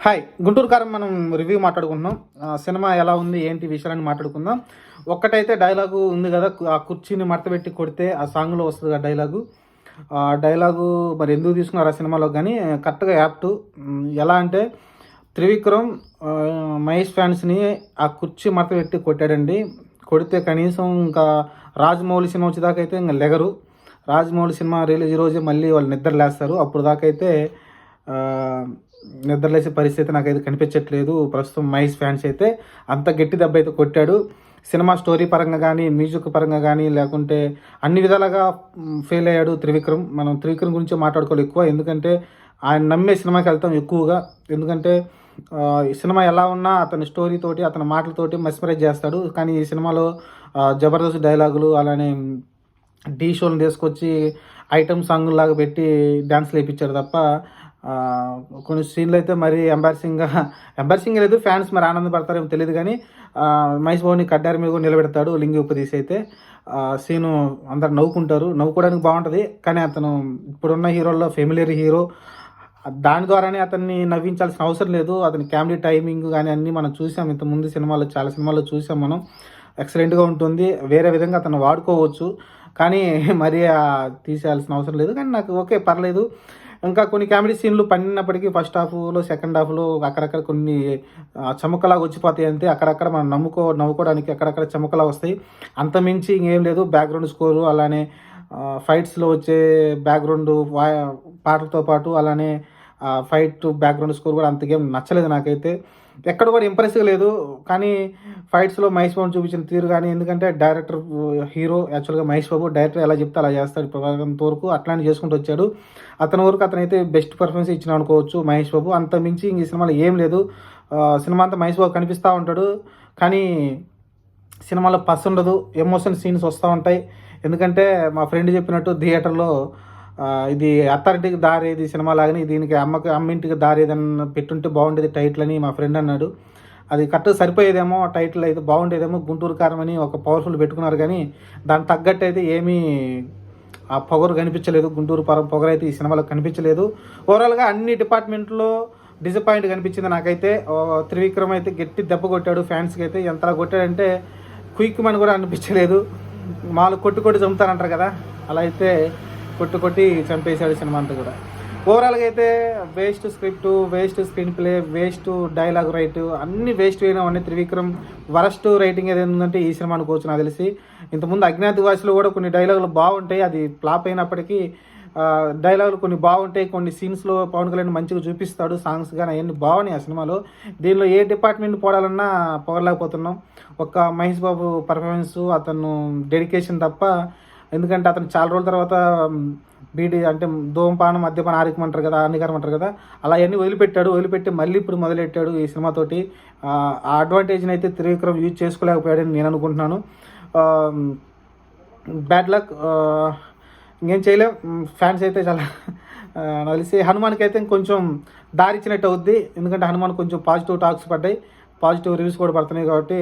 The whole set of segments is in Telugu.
హాయ్ గుంటూరు కారం మనం రివ్యూ మాట్లాడుకుంటున్నాం. ఆ, సినిమా ఎలా ఉంది ఏంటి విషయాలని మాట్లాడుకుందాం. ఒక్కటైతే డైలాగు ఉంది కదా ఆ కుర్చీని మడతపెట్టి కొడితే ఆ సాంగ్లో వస్తుంది ఆ డైలాగు ఆ డైలాగు మరి ఎందుకు తీసుకున్నారు ఆ సినిమాలో కానీ కరెక్ట్గా యాప్ట్ ఎలా అంటే త్రివిక్రమ్ మహేష్ ఫ్యాన్స్ని ఆ కుర్చీ మడతపెట్టి కొట్టాడండి. కొడితే కనీసం ఇంకా రాజమౌళి సినిమా వచ్చేదాకా అయితే ఇంకా లెగరు. రాజమౌళి సినిమా రిలీజ్ రోజే మళ్ళీ వాళ్ళు నిద్ర లేస్తారు అప్పుడు దాకా అయితే నిద్రలేసే పరిస్థితి నాకైతే కనిపించట్లేదు. ప్రస్తుతం మహేష్ ఫ్యాన్స్ అయితే అంత గట్టి దెబ్బ అయితే కొట్టాడు. సినిమా స్టోరీ పరంగా కానీ మ్యూజిక్ పరంగా కానీ లేకుంటే అన్ని విధాలుగా ఫెయిల్ అయ్యాడు త్రివిక్రమ్. మనం త్రివిక్రమ్ గురించి మాట్లాడుకోవాలి ఎక్కువ. ఎందుకంటే ఆయన నమ్మే సినిమాకి వెళ్తాం ఎక్కువగా. ఎందుకంటే ఈ సినిమా ఎలా ఉన్నా అతని స్టోరీతోటి అతని మాటలతోటి మెస్మరైజ్ చేస్తాడు. కానీ ఈ సినిమాలో జబర్దస్త్ డైలాగులు అలానే డీ షోని తీసుకొచ్చి ఐటమ్ సాంగ్ లాగా పెట్టి డ్యాన్స్లు వేయించారు తప్ప కొన్ని సీన్లు అయితే మరి ఎంబారసింగ్గా ఎంబారసింగ్ లేదు ఫ్యాన్స్ మరి ఆనందపడతారేమో తెలియదు కానీ మహేష్ బాబుని కడ్డారి మీద కూడా నిలబెడతాడు లింగి ఉపదీసి అయితే సీను అందరు నవ్వుకుంటారు నవ్వుకోవడానికి బాగుంటుంది కానీ అతను ఇప్పుడున్న హీరోల్లో ఫెమిలియర్ హీరో దాని ద్వారానే అతన్ని నవ్వించాల్సిన అవసరం లేదు. అతని కామెడీ టైమింగ్ కానీ అన్నీ మనం చూసాం ఇంత ముందు సినిమాలో చాలా సినిమాల్లో చూసాం మనం. ఎక్సలెంట్గా ఉంటుంది వేరే విధంగా అతను వాడుకోవచ్చు కానీ మరీ తీసేయాల్సిన అవసరం లేదు కానీ నాకు ఓకే పర్లేదు. ఇంకా కొన్ని కామెడీ సీన్లు పండినప్పటికీ ఫస్ట్ హాఫ్లో సెకండ్ హాఫ్లో అక్కడక్కడ కొన్ని చమకలాగా వచ్చిపోతాయి అంతే అక్కడక్కడ మనం నమ్ముకో నవ్వుకోవడానికి అక్కడక్కడ చమకలా వస్తాయి. అంత మించి ఇంకేం లేదు బ్యాక్గ్రౌండ్ స్కోరు అలానే ఫైట్స్లో వచ్చే బ్యాక్గ్రౌండ్ పాటలతో పాటు అలానే ఫైట్ బ్యాక్గ్రౌండ్ స్కోర్ కూడా అంతకేం నచ్చలేదు నాకైతే. ఎక్కడ కూడా ఇంప్రెస్గా లేదు. కానీ ఫైట్స్లో మహేష్ బాబు చూపించిన తీరు కానీ ఎందుకంటే డైరెక్టర్ హీరో యాక్చువల్గా మహేష్ బాబు డైరెక్టర్ ఎలా చెప్తే అలా చేస్తాడు. ఇప్పటివరకు వరకు అట్లానే చేసుకుంటూ వచ్చాడు. అతని వరకు అతనైతే బెస్ట్ పర్ఫార్మెన్స్ ఇచ్చిన అనుకోవచ్చు మహేష్ బాబు. అంత మించి ఈ సినిమాలో ఏం లేదు. సినిమా అంతా మహేష్ బాబు కనిపిస్తూ ఉంటాడు. కానీ సినిమాలో పస్ ఉండదు. ఎమోషన్ సీన్స్ వస్తూ ఉంటాయి. ఎందుకంటే మా ఫ్రెండ్ చెప్పినట్టు థియేటర్లో ఇది అథారిటీకి దారేది సినిమా లాగానే దీనికి అమ్మకి అమ్మింటికి దారేదన్నా పెట్టుంటే బాగుండేది టైటిల్ అని మా ఫ్రెండ్ అన్నాడు. అది కరెక్ట్ సరిపోయేదేమో టైటిల్ అయితే బాగుండేదేమో గుంటూరు కారం అని ఒక పవర్ఫుల్ పెట్టుకున్నారు కానీ దానికి తగ్గట్టు అయితే ఏమీ ఆ పొగరు కనిపించలేదు గుంటూరు పరం పొగరు అయితే ఈ సినిమాలో కనిపించలేదు. ఓవరాల్గా అన్ని డిపార్ట్మెంట్లో డిసప్పాయింట్ కనిపించింది నాకైతే. ఓ, త్రివిక్రమ్ అయితే గట్టి దెబ్బ కొట్టాడు ఫ్యాన్స్కి అయితే ఎంత కొట్టాడంటే క్విక్ మని కూడా అనిపించలేదు. మాలు కొట్టుకొట్టి కొట్టి చంపుతారంటారు కదా అలా అయితే కొట్టు కొట్టి చంపేశాడు సినిమా అంతా కూడా. ఓవరాల్గా అయితే waste script waste screenplay waste dialogue write అన్ని వేస్ట్ అయినవన్నీ త్రివిక్రమ్ వరస్ట్ రైటింగ్ ఏదైనా ఉందంటే ఈ సినిమా అనుకోవచ్చు నాకు తెలిసి. ఇంతకుముందు అజ్ఞాతవాసిలో కూడా కొన్ని డైలాగులు బాగుంటాయి అది ఫ్లాప్ అయినప్పటికీ డైలాగులు కొన్ని బాగుంటాయి కొన్ని సీన్స్లో పవన్ కళ్యాణ్ మంచిగా చూపిస్తాడు సాంగ్స్ కానీ అవన్నీ బాగున్నాయి ఆ సినిమాలో. దీనిలో ఏ డిపార్ట్మెంట్ పోడాలన్నా పోగలేకపోతున్నాం ఒక్క మహేష్ బాబు పర్ఫార్మెన్స్ అతను డెడికేషన్ తప్ప ఎందుకంటే అతను చాలా రోజుల తర్వాత బీడీ అంటే ధూమపానం మద్యపానం ఆరికమంటారు కదా హానికరం అంటారు కదా అలా అన్నీ వదిలిపెట్టాడు. వదిలిపెట్టి మళ్ళీ ఇప్పుడు మొదలెట్టాడు ఈ సినిమాతోటి ఆ అడ్వాంటేజ్ని అయితే త్రివిక్రమ్ యూజ్ చేసుకోలేకపోయాడని నేను అనుకుంటున్నాను. బ్యాడ్ లక్ ఇంకేం చేయలేం. ఫ్యాన్స్ అయితే చాలా కలిసి హనుమాన్కి అయితే కొంచెం దారి ఇచ్చినట్టు అవుద్ది. ఎందుకంటే హనుమాన్ కొంచెం పాజిటివ్ టాక్స్ పడ్డాయి. పాజిటివ్ రివ్యూస్ కూడా పడుతున్నాయి కాబట్టి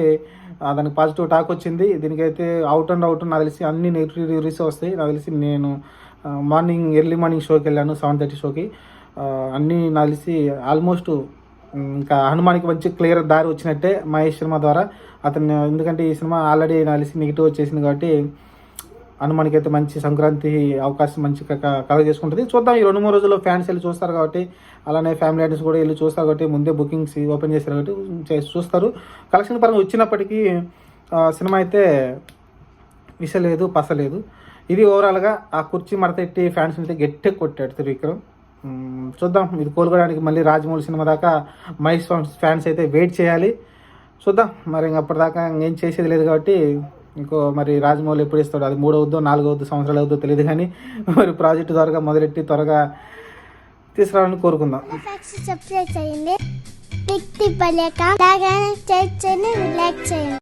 దానికి పాజిటివ్ టాక్ వచ్చింది. దీనికైతే అవుట్ అండ్ అవుట్ నాకు తెలిసి అన్ని నెగిటివ్ రివ్యూస్ వస్తాయి. నాకు తెలిసి నేను మార్నింగ్ ఎర్లీ మార్నింగ్ షోకి వెళ్ళాను సెవెన్ థర్టీ షోకి అన్నీ నాకు తెలిసి ఆల్మోస్ట్ ఇంకా హనుమాన్కి మంచి క్లియర్ దారి వచ్చినట్టే మహేష్ సినిమా ద్వారా. అతను ఎందుకంటే ఈ సినిమా ఆల్రెడీ నాకు తెలిసి నెగిటివ్ వచ్చేసింది కాబట్టి అని మనకైతే మంచి సంక్రాంతి అవకాశం మంచి కలగ చేసుకుంటుంది చూద్దాం ఈ రెండు మూడు రోజుల్లో ఫ్యాన్స్ వెళ్ళి చూస్తారు కాబట్టి అలానే ఫ్యామిలీ ఐటమ్స్ కూడా వెళ్ళి చూస్తారు కాబట్టి ముందే బుకింగ్స్ ఓపెన్ చేస్తారు కాబట్టి చూస్తారు. కలెక్షన్ పరంగా వచ్చినప్పటికీ సినిమా అయితే విసలేదు పసలేదు. ఇది ఓవరాల్గా ఆ కుర్చీ మడతెట్టి ఫ్యాన్స్ అయితే గట్టి కొట్టాడు త్రివిక్రమ్. చూద్దాం ఇది కోలుకోవడానికి మళ్ళీ రాజమౌళి సినిమా దాకా మహేష్ ఫ్యాన్స్ ఫ్యాన్స్ అయితే వెయిట్ చేయాలి. చూద్దాం మరి ఇంక అప్పటిదాకా ఇంకేం చేసేది లేదు కాబట్టి ఇంకో మరి రాజమౌళి ఎప్పుడు ఇస్తాడు అది మూడో అవుద్దో అవుద్దో సంవత్సరాలు అవుద్దో తెలియదు కానీ మరి ప్రాజెక్టు త్వరగా మొదలెట్టి త్వరగా తీసుకురావాలని కోరుకుందాం. సబ్స్క్రైబ్ చేయండి. చేయండి.